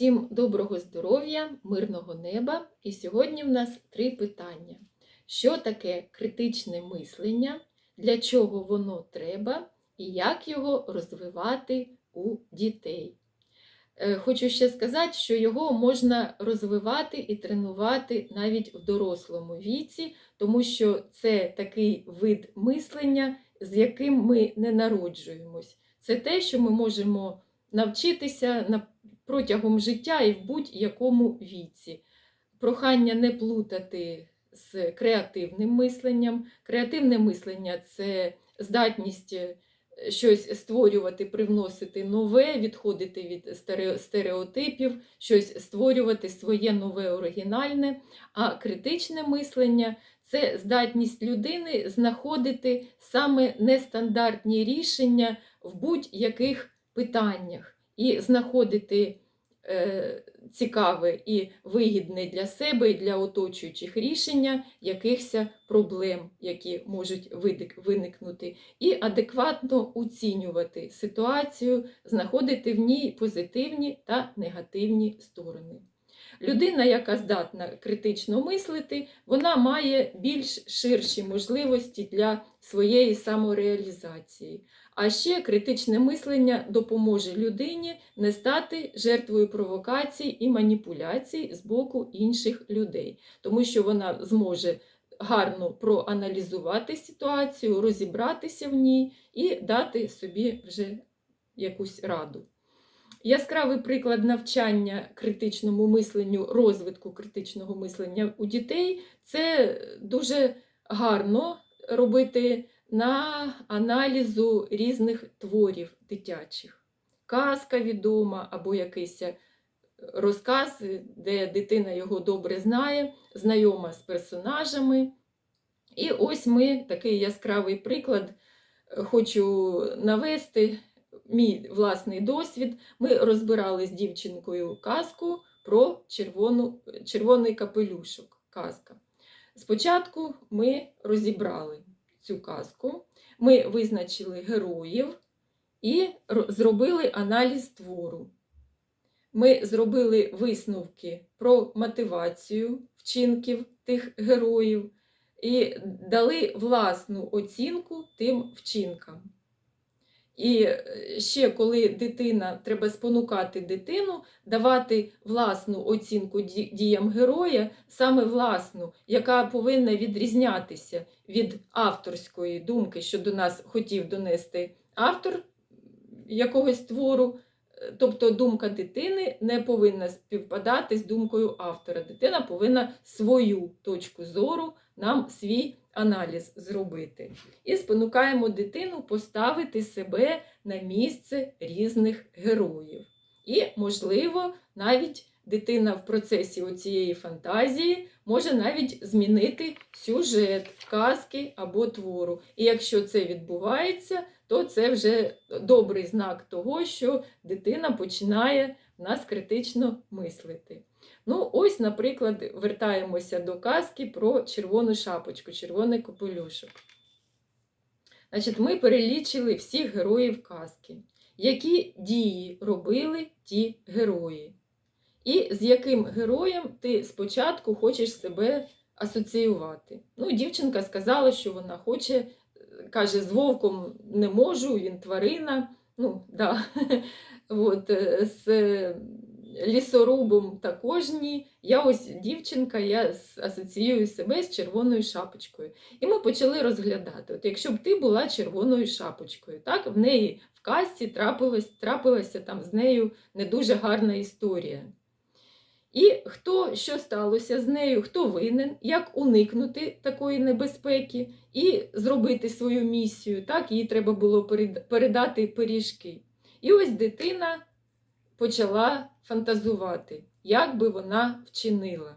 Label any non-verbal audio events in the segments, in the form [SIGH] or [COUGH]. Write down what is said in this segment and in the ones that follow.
Всім доброго здоров'я, мирного неба. І сьогодні в нас три питання: що таке критичне мислення, для чого воно треба, і як його розвивати у дітей. Е, Хочу ще сказати, що його можна розвивати і тренувати навіть в дорослому віці, тому що це такий вид мислення, з яким ми не народжуємось. Це те, що ми можемо навчитися на протягом життя і в будь-якому віці. Прохання не плутати з креативним мисленням. Креативне мислення це здатність е, щось створювати, привносити нове, відходити від стереотипів, щось створювати своє нове оригінальне. А критичне мислення це здатність людини знаходити саме нестандартні рішення в будь-яких питаннях і знаходити цікаве і вигідне для себе і для оточуючих рішення якихось проблем, які можуть виникнути, і адекватно оцінювати ситуацію, знаходити в ній позитивні та негативні сторони. Людина, яка здатна критично мислити, вона має більш ширші можливості для своєї самореалізації. А ще критичне мислення допоможе людині не стати жертвою провокацій і маніпуляцій з боку інших людей, тому що вона зможе гарно проаналізувати ситуацію, розібратися в ній і дати собі вже якусь раду. Яскравий приклад навчання критичному мисленню, розвитку критичного мислення у дітей це дуже гарно робити на аналізу різних творів дитячих. Казка відома або якийсь розказ, де дитина його добре знає, знайома з персонажами. І ось ми такий яскравий приклад е, хочу навести. Мій власний досвід. Ми розбирали з дівчинкою казку про червону, червоний капелюшок. Казка. Спочатку ми розібрали цю казку, ми визначили героїв і зробили аналіз твору. Ми зробили висновки про мотивацію вчинків тих героїв і дали власну оцінку тим вчинкам. І е, ще коли дитина, треба спонукати дитину, давати власну оцінку діям героя, саме власну, яка повинна відрізнятися від авторської думки, що до нас хотів донести автор якогось твору. Е, Тобто думка дитини не повинна співпадати з думкою автора. Дитина повинна свою точку зору, нам свій аналіз зробити. І спонукаємо дитину поставити себе на місце різних героїв. І, можливо, навіть дитина в процесі оцієї фантазії може навіть змінити сюжет казки або твору. І якщо це відбувається, то це вже добрий знак того, що дитина починає нас критично мислити. Ну, ось, наприклад, вертаємося до казки про червону шапочку, червоний капелюшок. Значить, ми перелічили всіх героїв казки, які дії робили ті герої. І з яким героєм ти спочатку хочеш себе асоціювати. Ну, дівчинка сказала, що вона хоче, каже, з вовком не можу, він тварина. Ну, да. [LAUGHS] От, е, з лісорубом також ні. Я ось дівчинка, я асоціюю себе з червоною шапочкою. І ми почали розглядати. От якщо б ти була червоною шапочкою, так, в неї в казці трапилось, трапилася там з нею не дуже гарна історія. І хто що сталося з нею, хто винен, як уникнути такої небезпеки і зробити свою місію. Так, їй треба було передати пиріжки. І ось дитина почала фантазувати, як би вона вчинила.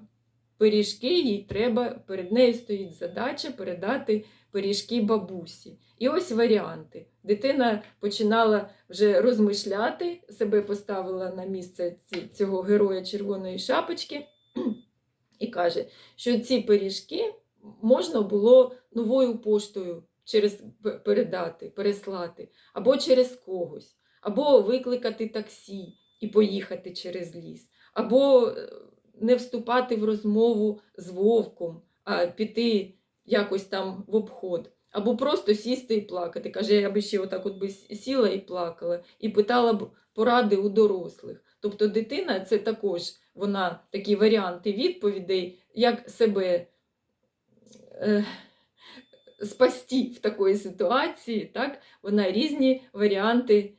Пиріжки їй треба, перед нею стоїть задача передати пиріжки бабусі. І ось варіанти. Дитина починала вже розмишляти, себе поставила на місце цього героя червоної шапочки і каже, що ці пиріжки можна було новою поштою через передати, переслати, або через когось, або викликати таксі і поїхати через ліс. або е, не вступати в розмову з вовком, а піти якось там в обход. Або просто сісти і плакати. Каже, я би ще отак от би сіла і плакала, і питала б поради у дорослих. Тобто дитина це також вона такі варіанти відповідей, як себе е, спасти в такої ситуації. Так? Вона різні варіанти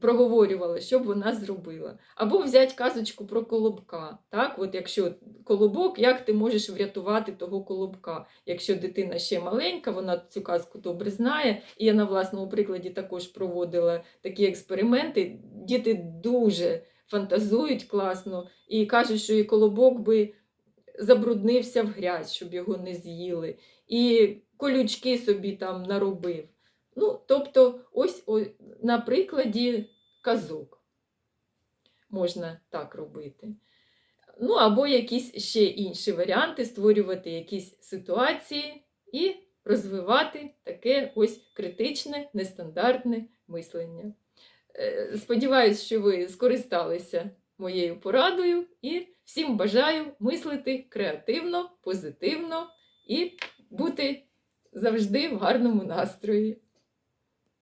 проговорювала, що б вона зробила. Або взяти казочку про колобка. Так? От якщо колобок, як ти можеш врятувати того колобка? Якщо дитина ще маленька, вона цю казку добре знає. І я на власному прикладі також проводила такі експерименти. Діти дуже фантазують класно і кажуть, що і колобок би забруднився в грязь, щоб його не з'їли, і колючки собі там наробив. Ну, тобто, ось о, на прикладі казок можна так робити. Ну, або якісь ще інші варіанти, створювати якісь ситуації і розвивати таке ось критичне, нестандартне мислення. Е, Сподіваюсь, що ви скористалися моєю порадою і всім бажаю мислити креативно, позитивно і бути завжди в гарному настрої.